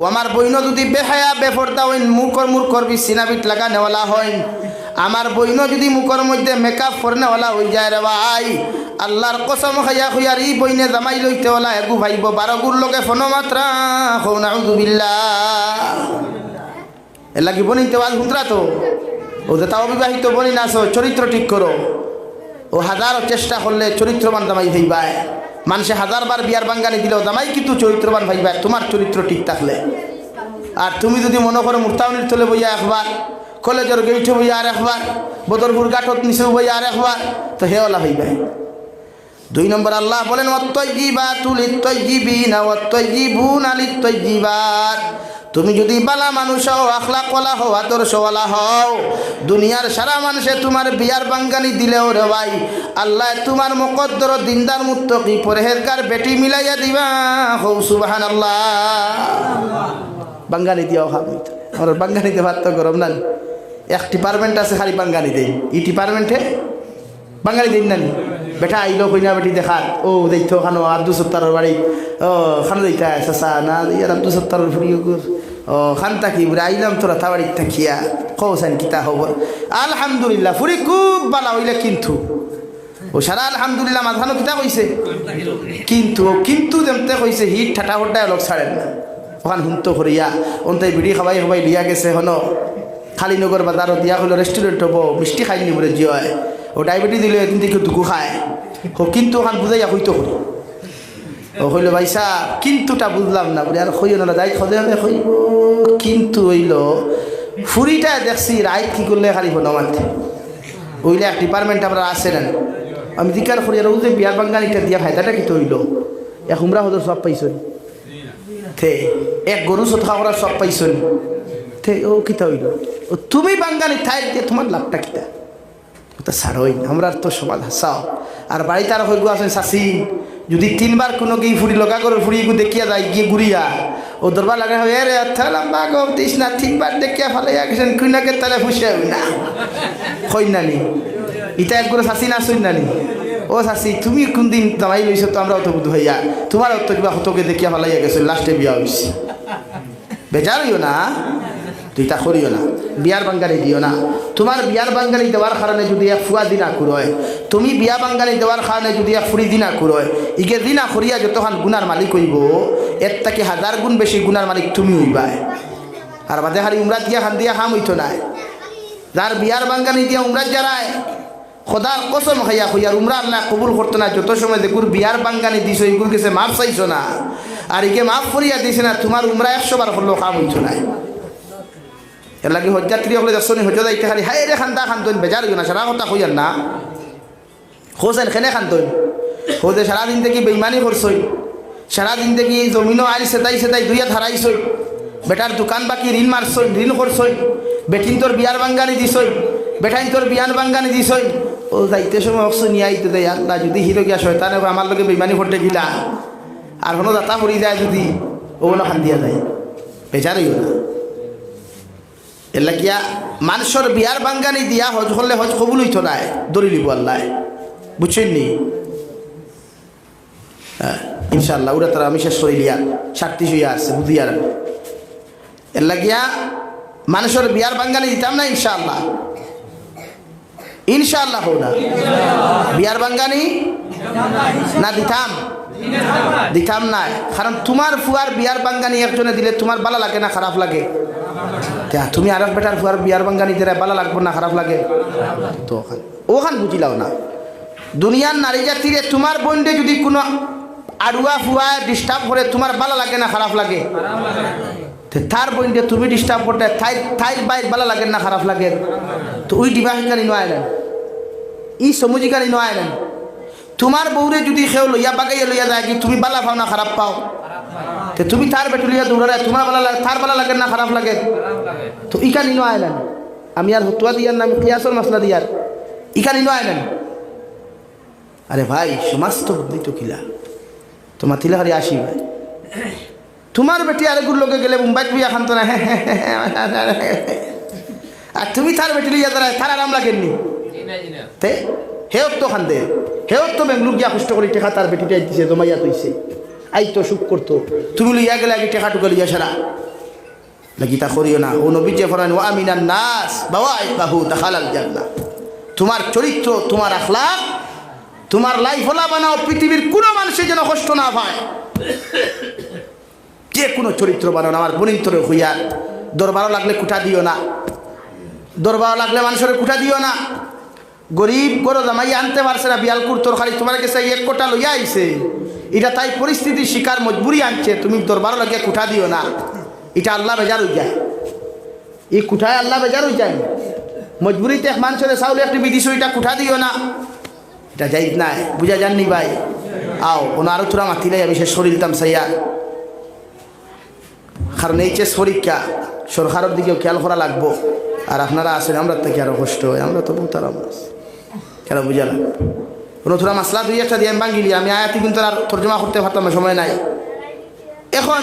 ও আমার বইন যদি বেহায়া, বেফর্দা হইন, মুখর মুখর বিছিনাবিট লাগা নেওয়ালা হইন। আমার বইন যদি মুখর মধ্যে মেকআপ ফরনেওয়ালা হয়ে যায় রে ভাই। আল্লাহর কসম খাইয়া খুইয়ার ই বইনে জামাই লইতে ওলা এগু ভাইব বারো গুর লোকে ফোন মাত্রা হৌ নাউজুবিল্লাহ এ লাগি বনিতে আজ হুঁতরা তো। ও যে তাও বিবাহিত বনি না চরিত্র ঠিক করো। ও হাজারো চেষ্টা করলে চরিত্রবান জামাই ভাইবায় মানুষে হাজারবার বিয়ার বাঙ্গানি দিলেও জামাই কিন্তু চরিত্রবান ভাইবায় তোমার চরিত্র ঠিক থাকলে। আর তুমি যদি মনে করো মুক্তাউনির তোলে বইয়া একবার, কলেজের গেইঠে বইয়া আর একবার বদরপুর গাঠত নিচে বইয়া আর একবার তো হেওয়ালা হইবাই দুই নম্বর আল্লাহ বলেন তুমি যদি বালা মানুষ হও আখলা কলা হও, আদর্শওয়ালা হও, দুনিয়ার সারা মানুষে তোমার বিয়ার বাঙ্গানি দিলেও রে ভাই, আল্লাহ তোমার মকদ্দর দিনদার মুত্তকি পরেহেজগার বেটি মিলাইয়া দিবা। হৌ সুবাহান আল্লাহ বাঙ্গালি দিয়াও খাব আমার বাঙ্গালিতে ভাত তো গরম না এক ডিপার্টমেন্ট আছে খালি বাঙ্গালি দেই। ই ডিপার্টমেন্টে বাঙালি দিন নানি। বেটা, আইলো কইনা বেটি, দেখাত। ও দেখতো খানো আব্দুল সত্তারের বাড়ি ও খানো দেখতে চাচা, না ইয়ার আব্দুল সত্তারের ফুড়ি ও খান থাকি বুড়ে আইলাম তোরা তা বাড়ির থাকিয়া। কৌসান কিতা হব। আলহামদুলিল্লাহ ফুড়ি খুব বালা হইলে কিন্তু। ও সারা আলহামদুলিল্লাহ মাঝানো কিতা কইছে কিন্তু কিন্তু যেমতে কইছে হিট ঠাটা হটায় অলপ ছাড়েন না। ওখান হুন্ত করিয়া অন্তে বিড়ি খাবাই খাবাই লিয়া গেছে, হন। খালিনগর বাজারত দিয়া হলো রেস্টুরেন্ট হব, মিষ্টি খাইনি বলে জিয় ও ডায়াবেটিস দিলে থেকে দুকু খায়। কিন্তু ওখান বুঝাইয়া হইতো করি। ও হইল, ভাই সাহ, কিন্তুটা বুঝলাম না বলে আর হইও না যাই খদে হলে হইব কিন্তু হইল ফুরিটা দেখছি রাইট কি করলে খালি মানতে। ওইলে এক ডিপার্টমেন্ট আমরা আসে না। আমি দিকার করি, আর যে বিয়ার বাঙ্গানিটা দিয়া ফায়দাটা কি হইল? এক হুমরা হদর সব পাইছন থে, এক গরু সৎকা করার সব পাইছন থে, ও কিতা হইল? ও তুমি বাঙ্গানি থাই, দিয়ে তোমার লাভটা কিতা? ওটা ছাড়ই আমরা তো সমাজ হাসাও আর বাড়িতে আর হইগু আছেন শাসি যদি তিনবার কোনো গিয়ে ফুড়ি লগা করে ফুড়ি দেখিয়া যায়, গিয়ে ঘুরিয়া ও দরবার লাগে হবে রে অর্থ লম্বা গো দিস না, তিনবার দেখিয়া ফেলে গেছেন কুইনাকে তালে ফুসে হই না হই নানি ইটা এক করে শাসি না শুই নানি ও শাসি তুমি কোন দিন দামাই লইছো তো, আমরা অত বুধ হইয়া। তোমার অত কিবা হতকে দেখিয়া ফেলাইয়া গেছো লাস্টে বিয়া হইছে। বেজার হইও না। তুই তা করিও না। বিয়ার বাঙ্গালি দিও না। তোমার বিয়ার বাঙ্গালি দেওয়ার কারণে যদি এক ফুয়া দিনা কুরয় তুমি বিয়া বাঙ্গালি দেওয়ার কারণে যদি এক ফুরি দিনা কুরয় ইগে দিনা করিয়া যতক্ষণ গুনার মালিক হইব এর থেকে হাজার গুণ বেশি গুনার মালিক তুমি হইবাই আর বাদে হারি উমরা দিয়া খান দিয়া হাম হইতো নাই। যার বিয়ার বাঙ্গালি দিয়া উমরাত যারায় খোদার কসম খাইয়া খুইয়ার উমরা আল্লাহ কবুল করতো না, যত সময় দেখুর বিয়ার বাঙ্গানি দিছ এগুর গেছে মাফ চাইছো না। আর ইকে মাফ করিয়া দিছে না তোমার উমরা একশো বার করলেও কাম হইতো নাই। এর লাগে হজ্যাত্রী হলে যাচ্ছনি হজ্জা যাইতে খালি হাই রে খান্দা খান্তন বেজার না, সারা কথা কইয়ার না। হোসেন খেনে খান্তন হোসে সারাদিন থেকে বেইমানি করছই। সারাদিন থেকে জমিনও আইল সেতাই সেতাই দুইয়া ধারাইছই। বেটার দোকান বাকি ঋণ মারছই, ঋণ করছই। বেটিন তোর বিয়ার বাঙ্গানি দিছই। বেটাইন তোর বিয়ার বাঙ্গানি দিছই। ও যাইতে সময় অক্স নিয়ে আইতে দেয়, আল্লাহ যদি হিরো গিয়া শয়তানে আমার লগে বেইমানি করতে গিলা। আর কোনো দাতা পড়ি যায় যদি, ও না খান দিয়া যায় বেচারইও না। এলা গিয়া মানুষের বিয়ার বাঙ্গানি দিয়া হজ করলে হজ কবুল হইতো নাই দরি লিব আল্লাহ। বুঝছেন নি? হ্যাঁ ইনশাল্লাহ ওরা তারা আমি শেষ করে সাতটি শুয়ে আসছে বুঝিয়ার এলা গিয়া মানুষের বিয়ার বাঙ্গানি দিতাম না ইনশাল্লাহ ইনশাল্লাহ হো না। বিয়ার বাঙ্গানি না দিতাম? দিতাম না কারণ তোমার ফুয়ার বিয়ার বাঙ্গানি একজনে দিলে তোমার ভালো লাগে না, খারাপ লাগে। তুমি আর এক বেটার ফুয়ার বিয়ার বাঙ্গানি দিলে ভালো লাগবো না খারাপ লাগে তো ওখান বুঝিলাও না দুনিয়ার নারী জাতিরে তোমার বন্ডে যদি কোনো আড়ুয়া ফুয়া ডিস্টার্ব করে তোমার ভালো লাগে না খারাপ লাগে তার বইনটা তুমি ডিস্টার্ব করতে থাই থাই বাইর ভালো লাগে না খারাপ লাগে তো ওই ডিভাহিনকারী নয় নেন ই সমুজিকারী নয় নেন তোমার বউরে যদি সেও লইয়া বাগাইয়া লইয়া যায় কি তুমি বালা পাও না খারাপ পাও তে তুমি তার বেটুলিয়া দৌড়ারে তোমার ভালো লাগে তার ভালো লাগে না, খারাপ লাগে? তো ইকা নো আইলেন। আমি আর হতুয়া দিয়ার নাম কিয়াসর মশলা দিয়ার। ইকা নো আইলেন। আরে ভাই সমাজ তো বদলিত কিলা তোমার তিলা হারি আসি ভাই। তোমার বেটি আরেকুর লোকে গেলে মুম্বাইত বিয়া তো না। আর তুমি তার বেটি লিয়া দাঁড়ায়, তার আরাম লাগেননি তে হেও তো দে। হেও তো বেঙ্গলুর গিয়া কষ্ট করে, টেকা তার বেটিটা দিছে, জমাইয়া তৈছে আই তো সুখ করতো। তুমি লইয়া গেলে আগে টেকা টুকা লইয়া সারা। লাগিতা করিও না। ও নবী যে ফরান ও আমিনান নাস বাবা বাহু দেখালাল জান্না তোমার চরিত্র, তোমার আখলাক তোমার লাইফ হলা বানাও, পৃথিবীর কোনো মানুষের যেন কষ্ট না পায়। যে কোনো চরিত্র বানাও আমার বনিন্তরে হইয়া। দরবারও লাগলে কুঠা দিও না। দরবার লাগলে মানুষের কুঠা দিও না। গরিব গরো জামাই আনতে পারছে না, বিয়ালকুর খালি তোমার কাছে এক কোটা লইয়া আইছে। এটা তাই পরিস্থিতির শিকার মজবুরি আনছে, তুমি দরবার লাগিয়ে কুঠা দিও না। এটা আল্লাহ বেজার হয়ে যায়। এই কুঠায় আল্লাহ বেজার হয়ে যায়। মজবুরিতে মানুষের চাউলে একটি বিদিশ এটা কুঠা দিও না। এটা যাই নাই, বুঝা যাননি ভাই। আও আরও তোরা মাতিলে আমি সে শরীর দাম সাইয়া। কারণ এই যে শরীরটা, সরকারের দিকেও খেয়াল করা লাগবো। আর আপনারা আসেন আমরা থেকে আরও কষ্ট হয়? আমরা তো বহুত আরাম। কেন বুঝালাম কোনো তোরা মাসলা দুই একটা দিয়ে আমি বাঙ্গিলি আমি আয়াতি কিন্তু আর তর্জমা করতে পারতাম সময় নাই। এখন